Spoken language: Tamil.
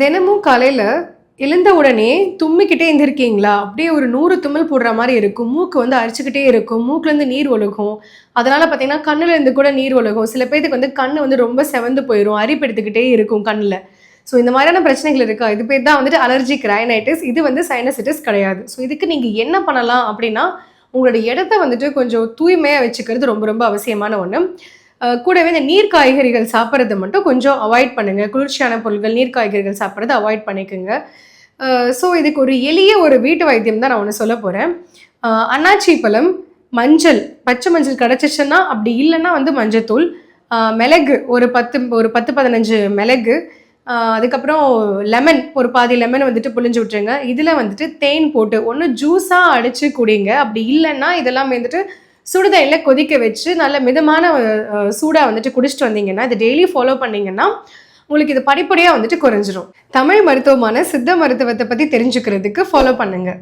தினமும் காலையில் எழுந்த உடனே தும்மிக்கிட்டே இருந்திருக்கீங்களா அப்படியே ஒரு நூறு தும்மல் போடுற மாதிரி இருக்கும். மூக்கு வந்து அரிச்சுக்கிட்டே இருக்கும். மூக்குலேருந்து நீர் ஒழுகும். அதனால் பார்த்தீங்கன்னா கண்ணுலேருந்து கூட நீர் ஒழுகும். சில பேர்த்துக்கு வந்து கண் வந்து ரொம்ப செவந்து போயிடும் அரிப்பெடுத்துக்கிட்டே இருக்கும் கண்ணில். ஸோ இந்த மாதிரியான பிரச்சனைகள் இருக்கா? இது பேர் தான் வந்துட்டு அலர்ஜிக் ரைனைட்டிஸ் இது வந்து சைனசிட்டிஸ் கிடையாது. ஸோ இதுக்கு நீங்கள் என்ன பண்ணலாம் அப்படின்னா உங்களோட இடத்த வந்துட்டு கொஞ்சம் தூய்மையாக வச்சுக்கிறது ரொம்ப ரொம்ப அவசியமான ஒன்று கூடவே இந்த நீர் காய்கறிகள் சாப்பிட்றது மட்டும் கொஞ்சம் அவாய்ட் பண்ணுங்கள் குளிர்ச்சியான பொருட்கள் நீர் காய்கறிகள் சாப்பிட்றத அவாய்ட் பண்ணிக்கோங்க. ஸோ இதுக்கு ஒரு எளிய ஒரு வீட்டு வைத்தியம் தான் நான் ஒன்று சொல்ல போகிறேன் அன்னாச்சி பழம் மஞ்சள் பச்சை மஞ்சள் கிடச்சிச்சுன்னா அப்படி இல்லைன்னா வந்து மஞ்சத்தூள் மிளகு ஒரு பத்து ஒரு பத்து பதினஞ்சு மிளகு அதுக்கப்புறம் லெமன் ஒரு பாதி லெமன் வந்துட்டு புழிஞ்சு விட்டுருங்க. இதில் வந்துட்டு தேன் போட்டு ஒன்று ஜூஸாக அடித்து குடிங்க. அப்படி இல்லைன்னா இதெல்லாம் வந்துட்டு சுடுதண்ணில் கொதிக்க வச்சு நல்ல மிதமான சூடாக வந்துட்டு குடிச்சிட்டு வந்தீங்கன்னா இதை டெய்லி ஃபாலோ பண்ணிங்கன்னா உங்களுக்கு இது படிப்படியாக வந்துட்டு குறைஞ்சிரும். தமிழ் மருத்துவமான சித்த மருத்துவத்தை பற்றி தெரிஞ்சுக்கிறதுக்கு ஃபாலோ பண்ணுங்கள்